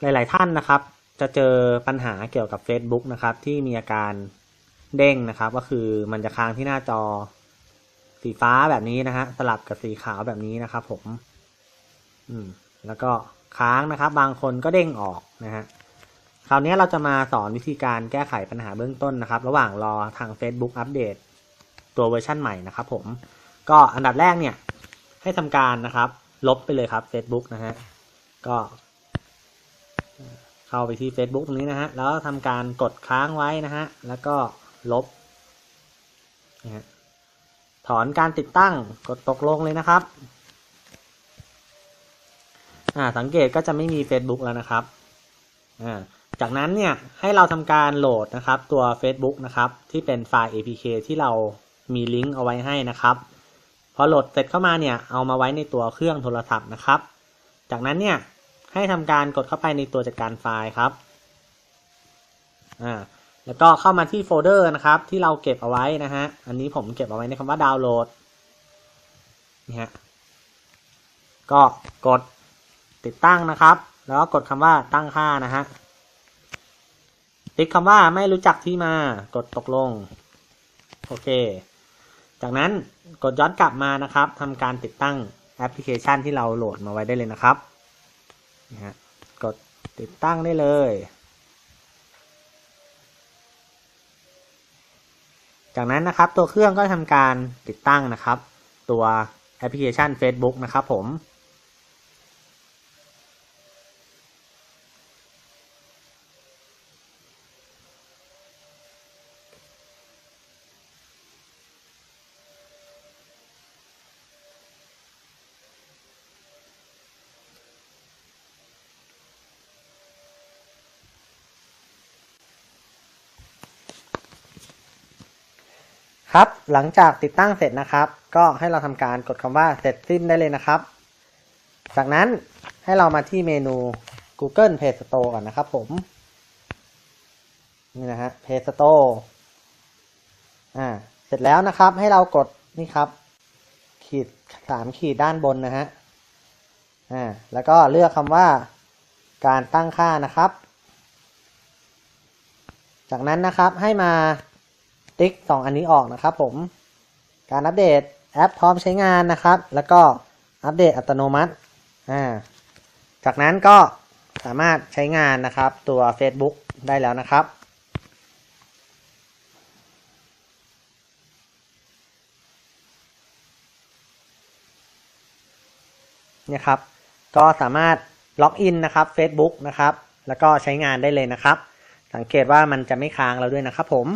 หลาย ๆ ท่านนะครับ จะเจอปัญหาเกี่ยวกับ Facebook นะครับ ที่มีอาการเด้งนะครับ ก็คือมันจะค้างที่หน้าจอสีฟ้าแบบนี้นะฮะสลับกับสีขาวแบบนี้นะครับ ผม อืม แล้วก็ค้างนะครับ บางคนก็เด้งออกนะฮะคราวนี้เราจะมาสอนวิธีการแก้ไขปัญหาเบื้องต้นนะครับ ระหว่างรอทาง Facebook อัปเดตตัวเวอร์ชันใหม่นะครับผมก็อันดับแรกเนี่ย ให้ทำการนะครับ ลบไปเลยครับ Facebook นะฮะก็ เข้าไปที่ Facebook ตรงนี้นะฮะ แล้วทำการกดค้างไว้นะฮะ แล้วก็ลบนะฮะถอนการติดตั้ง กดตกลงเลยนะครับ อ่า สังเกตก็จะไม่มี Facebook แล้วนะครับ อ่า จากนั้นเนี่ยให้เราทำการโหลดนะครับตัว Facebook นะครับ ที่เป็นไฟล์ APK ที่เรามีลิงก์เอาไว้ให้นะครับพอโหลดเสร็จเข้ามาเนี่ยเอามาไว้ในตัวเครื่องโทรศัพท์นะครับ จากนั้นเนี่ย ให้ทำการกดเข้าไปในตัวจัดการไฟล์ครับอ่าแล้วก็เข้ามาที่โฟลเดอร์นะครับ ที่เราเก็บเอาไว้นะฮะ อันนี้ผมเก็บเอาไว้ในคำว่าดาวน์โหลดนี่ฮะ ก็กดติดตั้งนะครับ แล้วก็กดคำว่าตั้งค่านะฮะ ติ๊กคำว่าไม่รู้จักที่มา กดตกลง โอเค จากนั้นกดย้อนกลับมานะครับทำการติดตั้งแอปพลิเคชันที่เราโหลดมาไว้ได้เลยนะครับ นะฮะกดติดตั้งได้เลย จากนั้นนะครับตัวเครื่องก็ทำการติดตั้งนะครับ ตัวแอปพลิเคชัน Facebook นะครับผม ครับ หลังจากติดตั้งเสร็จนะครับ ก็ให้เราทำการกดคำว่าเสร็จสิ้นได้เลยนะครับ จากนั้นให้เรามาที่เมนู Google Play Store ก่อนนะครับผม นี่นะฮะ Play Store อ่า เสร็จแล้วนะครับ ให้เรากดนี่ครับ ขีดสามขีดด้านบนนะฮะ อ่า แล้วก็เลือกคำว่าการตั้งค่านะครับ จากนั้นนะครับให้มา ติ๊กสองอันนี้ออกนะครับผม การอัปเดตแอปพร้อมใช้งานนะครับ แล้วก็อัปเดตอัตโนมัติอ่าจากนั้นก็สามารถใช้งานนะครับตัว Facebook ได้แล้วนะครับเนี่ยครับ ก็สามารถล็อกอินนะครับ Facebook นะครับ แล้วก็ใช้งานได้เลยนะครับ สังเกตว่ามันจะไม่ค้างแล้วด้วยนะครับผม